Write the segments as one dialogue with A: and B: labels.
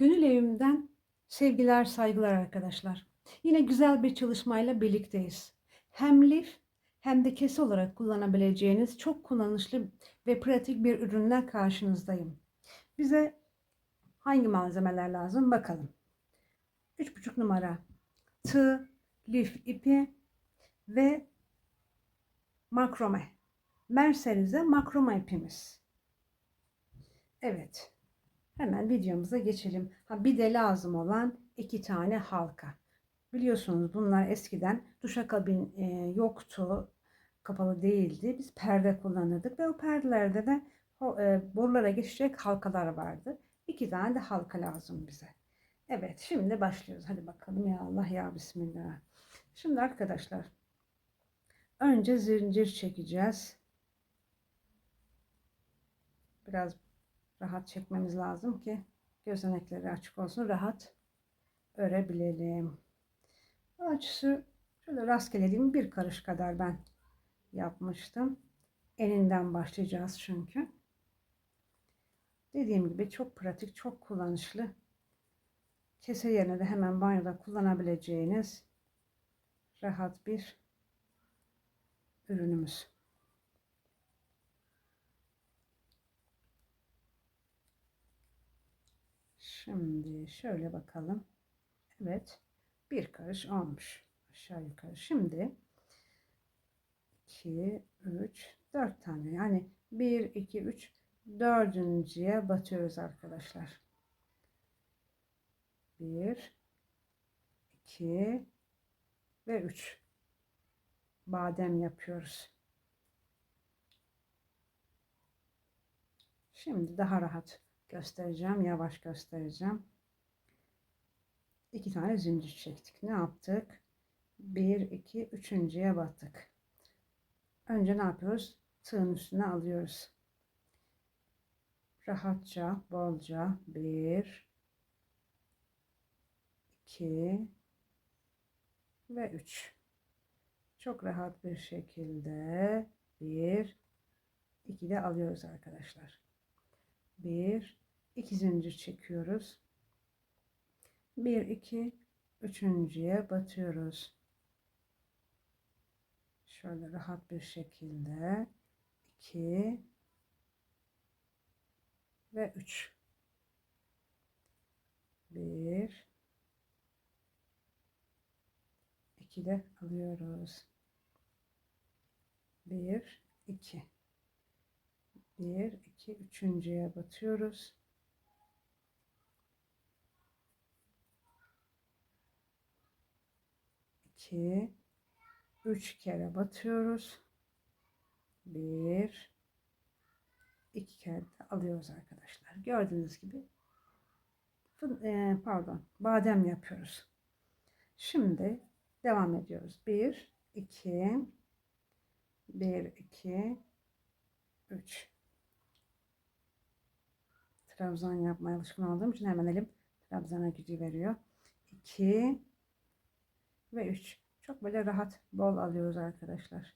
A: Gönül evimden sevgiler, saygılar arkadaşlar. Yine güzel bir çalışmayla birlikteyiz. Hem lif hem de kese olarak kullanabileceğiniz çok kullanışlı ve pratik bir ürünle karşınızdayım. Bize hangi malzemeler lazım bakalım. 3,5 numara tığ, lif ipi ve makrome. Mercerize makrome ipimiz. Evet. Hemen videomuza geçelim. Ha, bir de lazım olan iki tane halka. Biliyorsunuz bunlar eskiden duşakabin e, yoktu. Kapalı değildi. Biz perde kullanırdık ve o perdelerde de e, borulara geçecek halkalar vardı. İki tane de halka lazım bize. Evet şimdi başlıyoruz. Hadi bakalım ya Allah ya Bismillah. Şimdi arkadaşlar önce zincir çekeceğiz. Biraz rahat çekmemiz lazım ki gözenekleri açık olsun rahat örebilelim. Ölçüsü şöyle rastgele bir karış kadar ben yapmıştım. Eninden başlayacağız çünkü. Dediğim gibi çok pratik, çok kullanışlı. Kese yerine de hemen banyoda kullanabileceğiniz rahat bir ürünümüz. Şimdi şöyle bakalım. Evet. Bir karış olmuş. Aşağı yukarı. Şimdi 2, 3, 4 tane. Yani 1, 2, 3, dördüncüye batıyoruz arkadaşlar. 1, 2 ve 3. Badem yapıyoruz. Şimdi daha rahat göstereceğim. Yavaş göstereceğim. İki tane zincir çektik. Ne yaptık? Bir, iki, üçüncüye battık. Önce ne yapıyoruz? Tığın üstüne alıyoruz. Rahatça, bolca. Bir, iki ve üç. Çok rahat bir şekilde bir, iki de alıyoruz arkadaşlar 1 2 zincir çekiyoruz. 1 2 üçüncüye batıyoruz. Şöyle rahat bir şekilde 2 ve 3 1 2 de alıyoruz. 1 2 Diğer iki üçüncüye batıyoruz. İki, üç kere batıyoruz. Bir, iki kere de alıyoruz arkadaşlar. Gördüğünüz gibi e, pardon badem yapıyoruz. Şimdi devam ediyoruz. 1, 2, 1, 2, 3. Trabzan yapmaya alışkın olduğum için hemen elim Trabzan'a gücü veriyor. 2 ve 3. Çok böyle rahat bol alıyoruz arkadaşlar.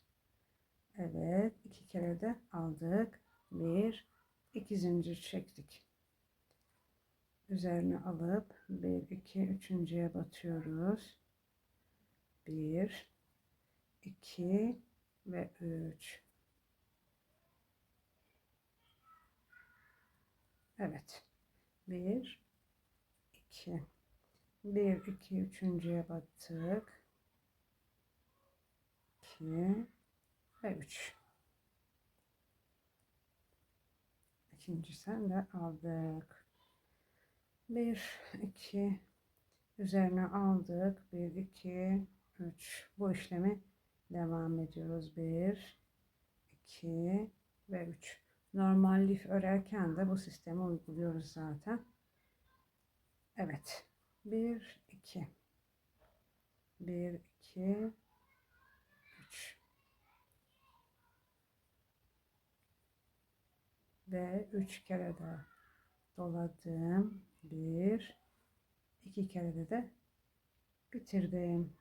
A: Evet. iki kere de aldık. Bir, iki zincir çektik. Üzerine alıp bir, iki, üçüncüye batıyoruz. Bir, iki ve üç. Evet. Bir, iki, bir, iki, üçüncüye battık. İki ve üç. İkincisinden de aldık. Bir, iki, üzerine aldık. Bir, iki, üç. Bu işlemi devam ediyoruz. Bir, iki ve üç. Normal lif örerken de bu sistemi uyguluyoruz zaten. Evet. 1 2 1 2 3 ve 3 kere de doladım. 1 2 kere de de bitirdim.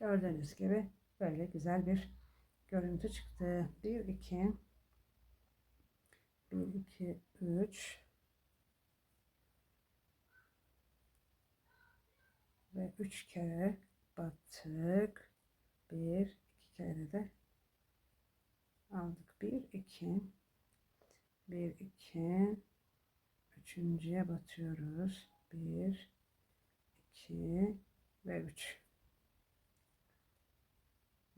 A: Gördüğünüz gibi böyle güzel bir görüntü çıktı. 1 2 1 2, 3 ve 3 kere battık. 1, 2 kere de aldık. 1, 2 1, 2 Üçüncüye batıyoruz. 1, 2 ve 3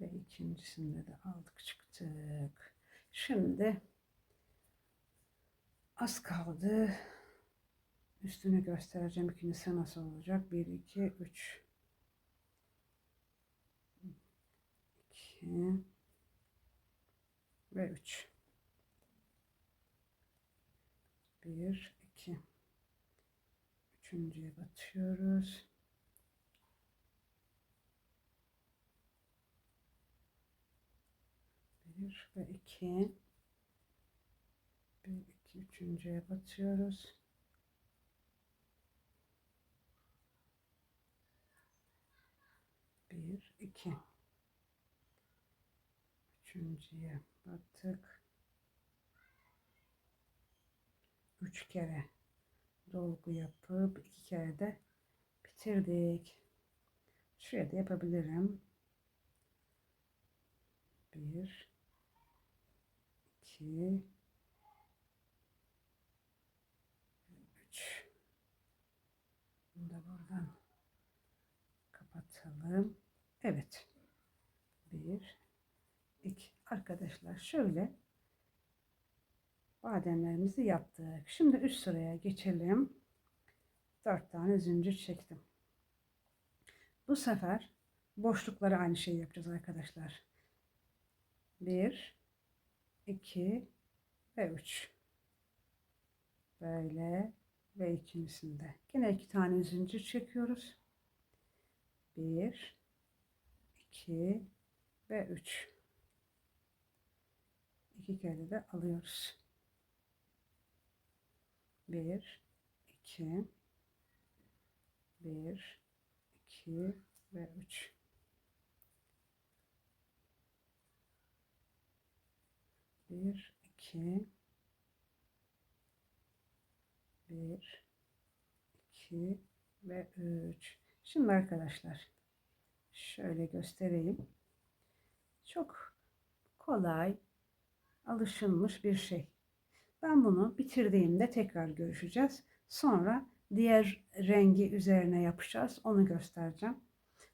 A: ve ikincisinde de aldık çıktık. Şimdi az kaldı. Üstünü göstereceğim. İkincisi nasıl olacak? 1, 2, 3. 2 ve 3. 1, 2. Üçüncüye batıyoruz. Bir ve iki. Bir, üçüncüye batıyoruz. Bir, iki. Üçüncüye battık. Üç kere dolgu yapıp iki kere de bitirdik. Şuraya da yapabilirim. Bir, iki, üç. Bunu da buradan kapatalım. Evet. Bir, iki. Arkadaşlar şöyle bademlerimizi yaptık. Şimdi üst sıraya geçelim. Dört tane zincir çektim. Bu sefer boşlukları aynı şeyi yapacağız arkadaşlar. Bir, iki ve üç. Böyle ve ikincisinde. Yine iki tane zincir çekiyoruz. Bir, iki ve üç. İki kere de alıyoruz. Bir, iki, bir, iki ve üç. Bir, iki, bir, iki ve üç. Şimdi arkadaşlar şöyle göstereyim. Çok kolay, alışılmış bir şey. Ben bunu bitirdiğimde tekrar görüşeceğiz. Sonra diğer rengi üzerine yapacağız. Onu göstereceğim.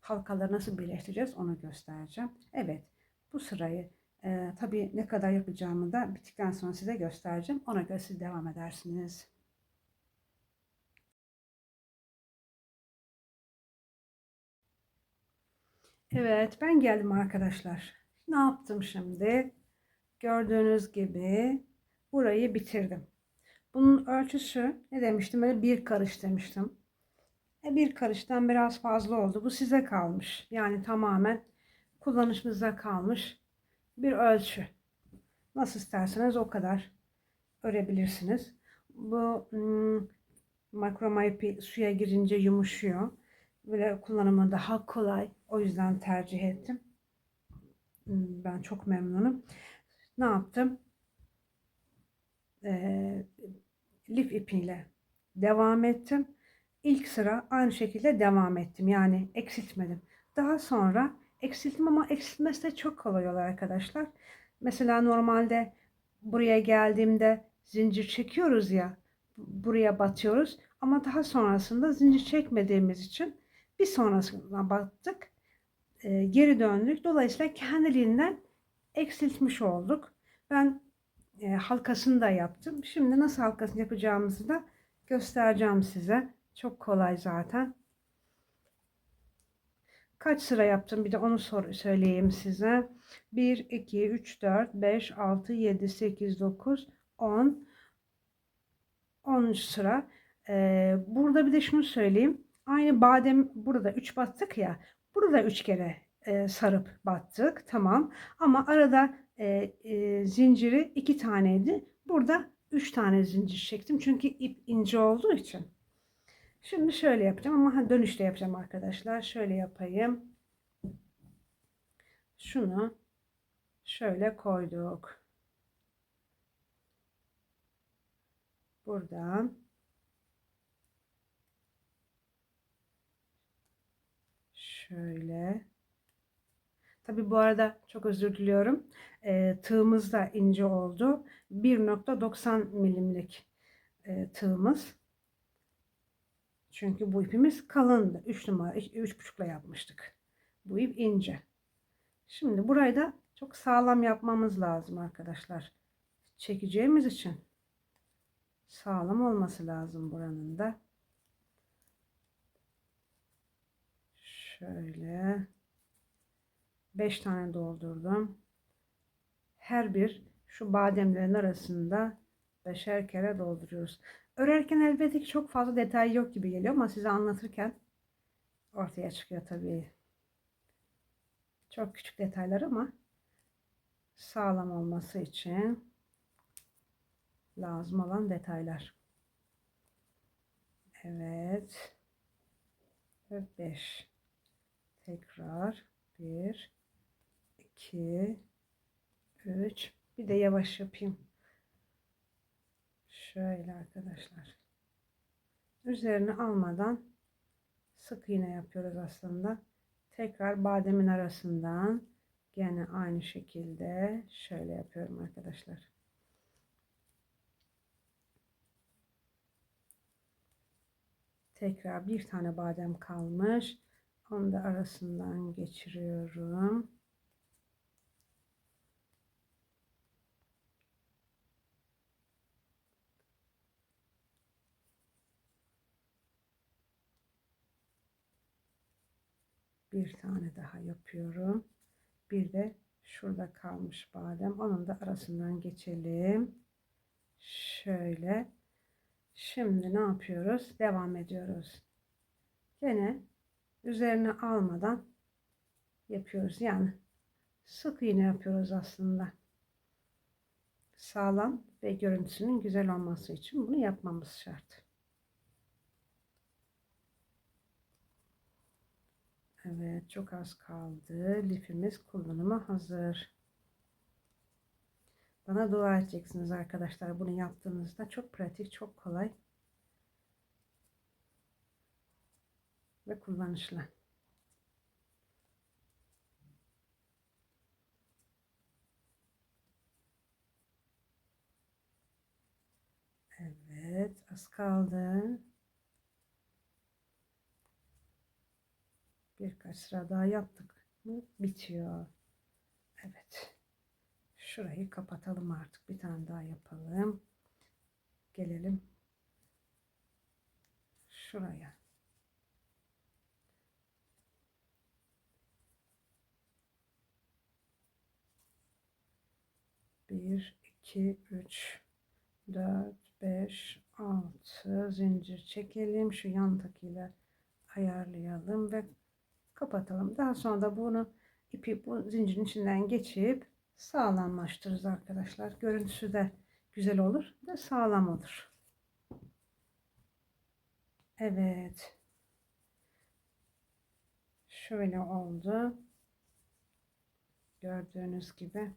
A: Halkaları nasıl birleştireceğiz onu göstereceğim. Evet bu sırayı e, tabii ne kadar yapacağımı da bittikten sonra size göstereceğim. Ona göre siz devam edersiniz. Evet ben geldim arkadaşlar. Ne yaptım şimdi? Gördüğünüz gibi burayı bitirdim. Bunun ölçüsü ne demiştim? Böyle bir karış demiştim. E bir karıştan biraz fazla oldu. Bu size kalmış. Yani tamamen kullanışınıza kalmış bir ölçü. Nasıl isterseniz o kadar örebilirsiniz. Bu hmm, makroma ipi suya girince yumuşuyor. Böyle kullanımı daha kolay. O yüzden tercih ettim. Hmm, ben çok memnunum. Ne yaptım? Ee, lif ipiyle devam ettim. İlk sıra aynı şekilde devam ettim. Yani eksiltmedim. Daha sonra eksilttim ama eksiltmesi de çok kolay oluyor arkadaşlar. Mesela normalde buraya geldiğimde zincir çekiyoruz ya. Buraya batıyoruz. Ama daha sonrasında zincir çekmediğimiz için bir sonrasına battık. E, geri döndük. Dolayısıyla kendiliğinden eksiltmiş olduk. Ben e, halkasını da yaptım. Şimdi nasıl halkasını yapacağımızı da göstereceğim size. Çok kolay zaten. Kaç sıra yaptım bir de onu sor söyleyeyim size. 1, 2, 3, 4, 5, 6, 7, 8, 9, 10. 10 sıra. Ee, burada bir de şunu söyleyeyim. Aynı badem burada 3 battık ya. Burada 3 kere e, sarıp battık. Tamam. Ama arada e, e, zinciri 2 taneydi. Burada 3 tane zincir çektim. Çünkü ip ince olduğu için. Şimdi şöyle yapacağım ama dönüşte yapacağım arkadaşlar. Şöyle yapayım. Şunu şöyle koyduk. Buradan Şöyle. Tabi bu arada çok özür diliyorum. E, tığımız da ince oldu. 1.90 milimlik e, tığımız. Çünkü bu ipimiz kalındı. 3 numara, 3,5'la yapmıştık. Bu ip ince. Şimdi burayı da çok sağlam yapmamız lazım arkadaşlar. Çekeceğimiz için sağlam olması lazım buranın da. Şöyle 5 tane doldurdum. Her bir şu bademlerin arasında beşer kere dolduruyoruz. Örerken elbette ki çok fazla detay yok gibi geliyor ama size anlatırken ortaya çıkıyor tabii. Çok küçük detaylar ama sağlam olması için lazım olan detaylar. Evet. Ve 5. Tekrar 1 2 3 bir de yavaş yapayım. Şöyle arkadaşlar. Üzerine almadan sık iğne yapıyoruz aslında. Tekrar bademin arasından gene aynı şekilde şöyle yapıyorum arkadaşlar. Tekrar bir tane badem kalmış. Onu da arasından geçiriyorum. Bir tane daha yapıyorum. Bir de şurada kalmış badem. Onun da arasından geçelim. Şöyle. Şimdi ne yapıyoruz? Devam ediyoruz. Gene üzerine almadan yapıyoruz. Yani sık iğne yapıyoruz aslında. Sağlam ve görüntüsünün güzel olması için bunu yapmamız şart. Evet çok az kaldı. Lifimiz kullanıma hazır. Bana dua edeceksiniz arkadaşlar bunu yaptığınızda. Çok pratik, çok kolay. Ve kullanışlı. Evet az kaldı. Birkaç sıra daha yaptık mı bitiyor. Evet. Şurayı kapatalım artık. Bir tane daha yapalım. Gelelim şuraya. Bir, iki, üç, dört, beş, altı zincir çekelim. Şu yan takıyla ayarlayalım ve kapatalım. Daha sonra da bunu ipi bu zincirin içinden geçip sağlamlaştırırız arkadaşlar. Görüntüsü de güzel olur ve sağlam olur. Evet. Şöyle oldu. Gördüğünüz gibi.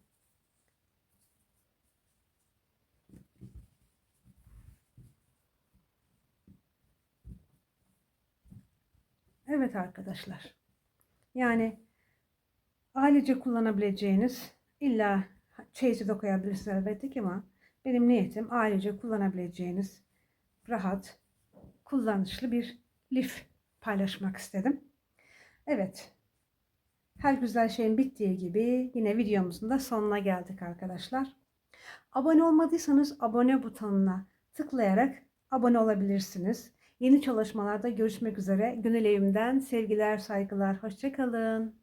A: Evet arkadaşlar. Yani ailece kullanabileceğiniz illa çeyizi de koyabilirsiniz elbette ki ama benim niyetim ailece kullanabileceğiniz rahat, kullanışlı bir lif paylaşmak istedim. Evet. Her güzel şeyin bittiği gibi yine videomuzun da sonuna geldik arkadaşlar. Abone olmadıysanız abone butonuna tıklayarak abone olabilirsiniz. Yeni çalışmalarda görüşmek üzere. Gönül evimden sevgiler, saygılar. Hoşçakalın.